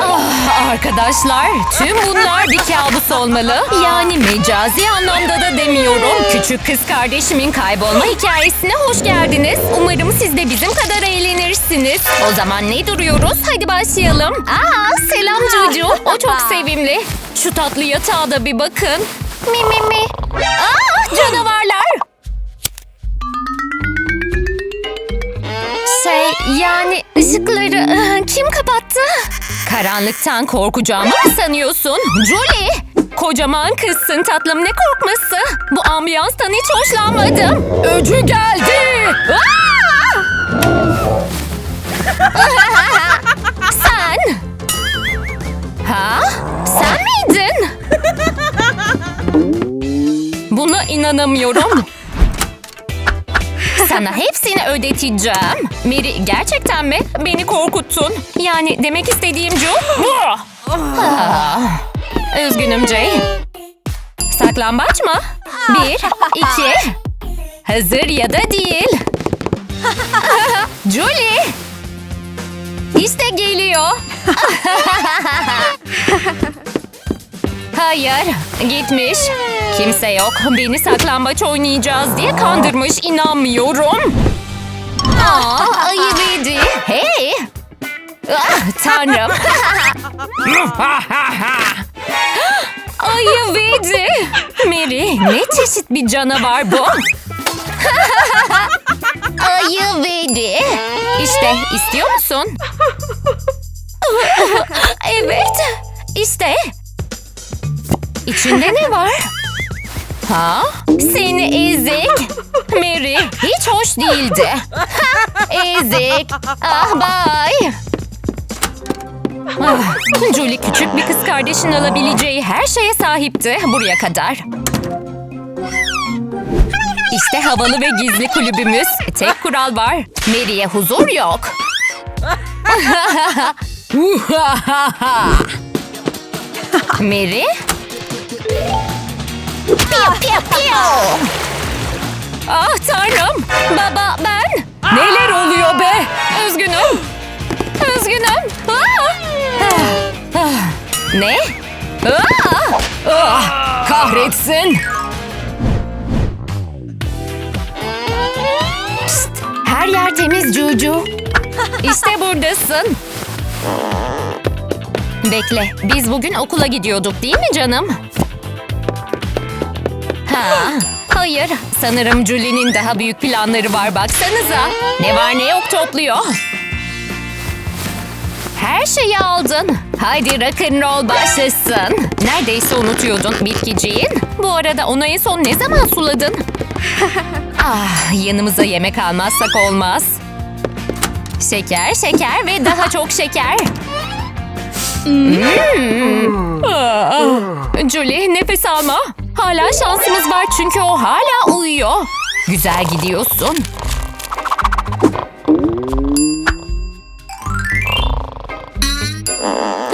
Ah, arkadaşlar, tüm bunlar bir kabus olmalı. Yani mecazi anlamda da demiyorum. Küçük kız kardeşimin kaybolma hikayesine hoş geldiniz. Umarım siz de bizim kadar eğlenirsiniz. O zaman ne duruyoruz? Hadi başlayalım. Aa, selam Cucu. O çok sevimli. Şu tatlı yatağa da bir bakın. Mi mi mi. Aa, canavarlar. Şey yani ışıkları kim kapattı? Karanlıktan korkacağımı mı sanıyorsun? Julie! Kocaman kızsın tatlım ne korkması? Bu ambiyanstan hiç hoşlanmadım. Öcü geldi. Sen? Ha? Sen miydin? Buna inanamıyorum. Sana hepsini ödeteceğim. Mary gerçekten mi? Beni korkuttun. Yani demek istediğim Ju. Ah. Üzgünüm Jay. Saklambaç mı? Bir, iki. Hazır ya da değil. Julie. İşte geliyor. Hayır, gitmiş. Kimse yok. Beni saklambaç oynayacağız diye kandırmış. İnanmıyorum. Aa, ayı verdi. Hey! Ah, tanrım. ayı verdi. Mary, ne çeşit bir canavar bu? ayı verdi. İşte, istiyor musun? evet. İşte. İçinde ne var? Ha? Seni ezik. Mary hoş değildi. ezik. Ah bay. Ah, Julie küçük bir kız kardeşin alabileceği her şeye sahipti. Buraya kadar. İşte havalı ve gizli kulübümüz. Tek kural var. Mary'e huzur yok. Mary? Piyo piyo piyo. Ah tanrım. Baba ben. Neler oluyor be? Üzgünüm. Üzgünüm. Ah! Ah! Ne? Ah! Ah! Kahretsin. Psst, her yer temiz Cucu. İşte buradasın. Bekle, biz bugün okula gidiyorduk değil mi canım? Ha, hayır. Sanırım Julie'nin daha büyük planları var baksanıza. Ne var ne yok topluyor. Her şeyi aldın. Haydi rock'n'roll başlasın. Neredeyse unutuyordun bitkiciğin. Bu arada onu en son ne zaman suladın? ah, yanımıza yemek almazsak olmaz. Şeker, şeker ve daha çok şeker. Hmm. Ah, Julie nefes alma. Hala şansımız var çünkü o hala uyuyor. Güzel gidiyorsun.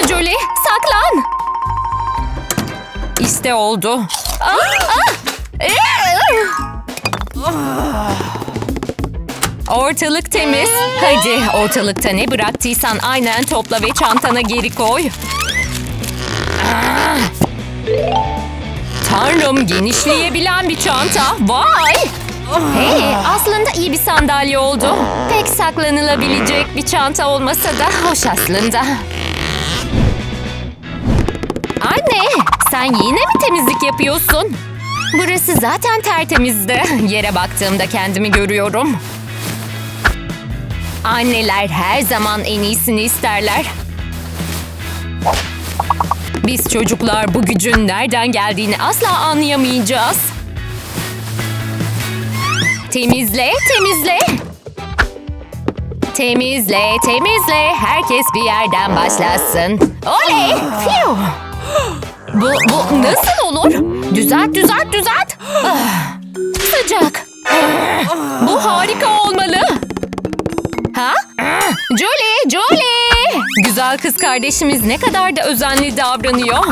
Julie saklan. İşte oldu. Ah, ah. Ortalık temiz. Hadi ortalıkta ne bıraktıysan aynen topla ve çantana geri koy. Tanrım genişleyebilen bir çanta. Vay! Hey aslında iyi bir sandalye oldu. Pek saklanılabilecek bir çanta olmasa da hoş aslında. Anne sen yine mi temizlik yapıyorsun? Burası zaten tertemizdi. Yere baktığımda kendimi görüyorum. Anneler her zaman en iyisini isterler. Biz çocuklar bu gücün nereden geldiğini asla anlayamayacağız. Temizle, temizle. Temizle, temizle. Herkes bir yerden başlasın. Oley! Fiu! Bu, bu nasıl olur? Düzelt, düzelt, düzelt. Ah, sıcak. Bu harika olmalı. Güzel kız kardeşimiz ne kadar da özenli davranıyor.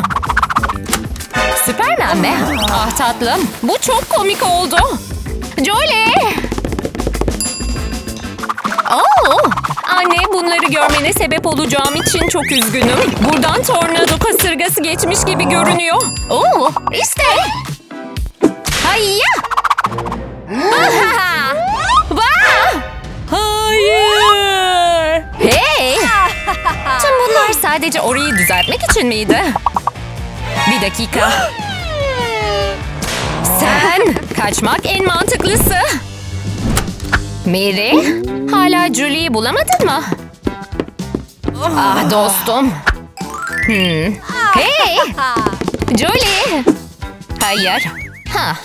Süpermen mi? Ah tatlım, bu çok komik oldu. Julie! Oo, Anne bunları görmene sebep olacağım için çok üzgünüm. Buradan tornado kasırgası geçmiş gibi görünüyor. Oo, işte. Sadece orayı düzeltmek için miydi? Bir dakika. Sen kaçmak en mantıklısı. Mary, hala Julie'yi bulamadın mı? Ah dostum. Hmm. Hey! Julie! Hayır. Ha.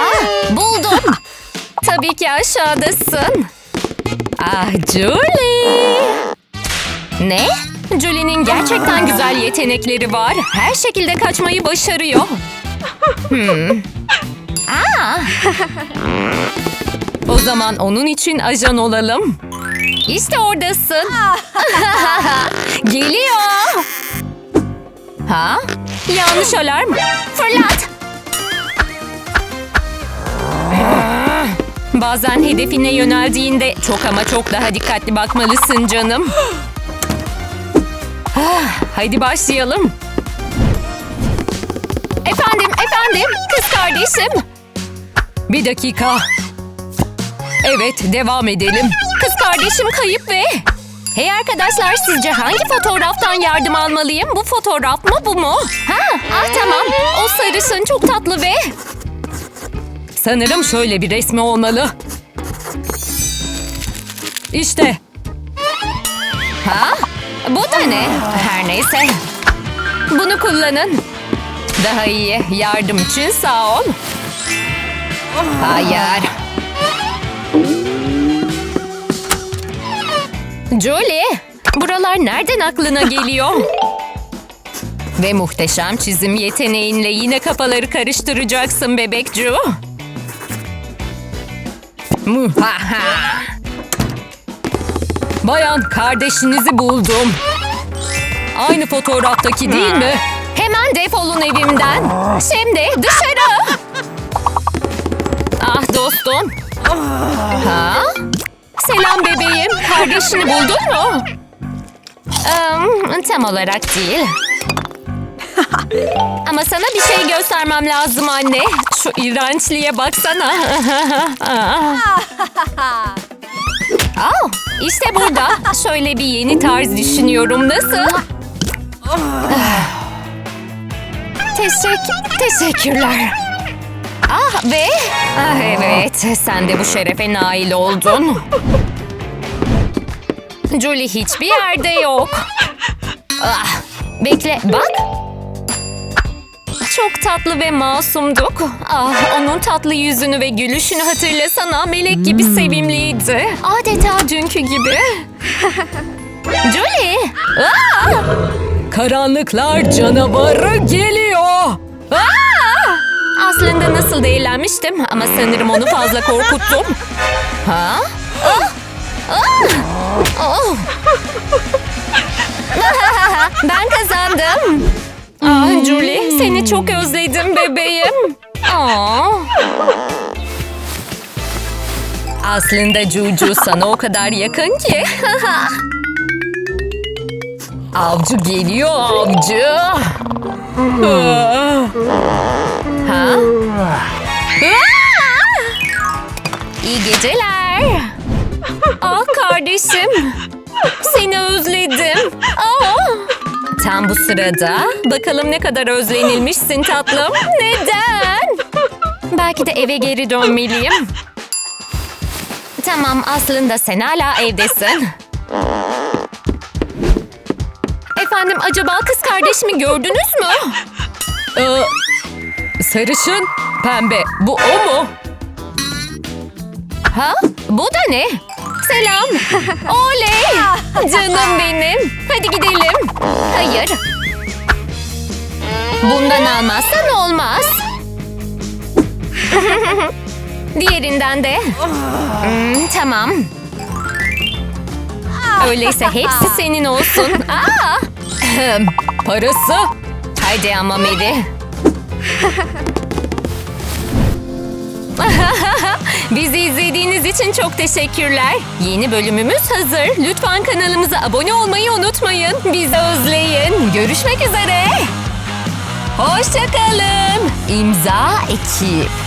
Ah, buldum. Tabii ki aşağıdasın. Ah Julie! Ne? Julie'nin gerçekten güzel yetenekleri var. Her şekilde kaçmayı başarıyor. Hmm. Aa! O zaman onun için ajan olalım. İşte oradasın. Geliyor. Ha? Yanlış alarm. Fırlat. Bazen hedefine yöneldiğinde çok ama çok daha dikkatli bakmalısın canım. Hadi başlayalım. Efendim, efendim, kız kardeşim. Bir dakika. Evet, devam edelim. Kız kardeşim kayıp ve... Hey arkadaşlar, sizce hangi fotoğraftan yardım almalıyım? Bu fotoğraf mı, bu mu? Ha, ah tamam. O sarışın çok tatlı ve... Sanırım şöyle bir resmi olmalı. İşte. Ha? Bu da ne? Her neyse. Bunu kullanın. Daha iyi. Yardım için sağ ol. Hayır. Julie, buralar nereden aklına geliyor? Ve muhteşem çizim yeteneğinle yine kafaları karıştıracaksın bebekcu. Muhaha. Bayan kardeşinizi buldum. Aynı fotoğraftaki değil mi? Hemen defolun evimden. Şimdi dışarı. Ah dostum. Ha? Selam bebeğim. Kardeşini buldun mu? Em, tam olarak değil. Ama sana bir şey göstermem lazım anne. Şu iğrençliğe baksana. Aa, işte burada. Şöyle bir yeni tarz düşünüyorum. Nasıl? Teşekkür, teşekkürler. Ah ve... Ah evet, sen de bu şerefe nail oldun. Julie hiçbir yerde yok. Ah, bekle, bak. Çok tatlı ve masumduk. Ah, onun tatlı yüzünü ve gülüşünü hatırlasana. Melek gibi sevimliydi. Adeta dünkü gibi. Julie! Ah! Karanlıklar canavarı geliyor. Ah! Aslında nasıl da eğlenmiştim ama sanırım onu fazla korkuttum. Ha? Ah! Ah! Oh! ben kazandım. Ah seni çok özledim bebeğim. Aslında Cucu sana o kadar yakın ki. avcı geliyor avcı. ha? İyi geceler. Ah kardeşim. Seni özledim. Aa! Tam bu sırada bakalım ne kadar özlenilmişsin tatlım. Neden? Belki de eve geri dönmeliyim. Tamam aslında sen hala evdesin. Efendim acaba kız kardeşimi gördünüz mü? Ee, sarışın, pembe. Bu o mu? Ha? Bu da ne? Selam. Oley. Canım benim. Hadi gidelim. Bundan almazsan olmaz. Diğerinden de. Hmm, tamam. Öyleyse hepsi senin olsun. Aa! Parası? Haydi ama Mary. Bizi izlediğiniz için çok teşekkürler. Yeni bölümümüz hazır. Lütfen kanalımıza abone olmayı unutmayın. Bizi özleyin. Görüşmek üzere. Hoşçakalın. İmza ekip.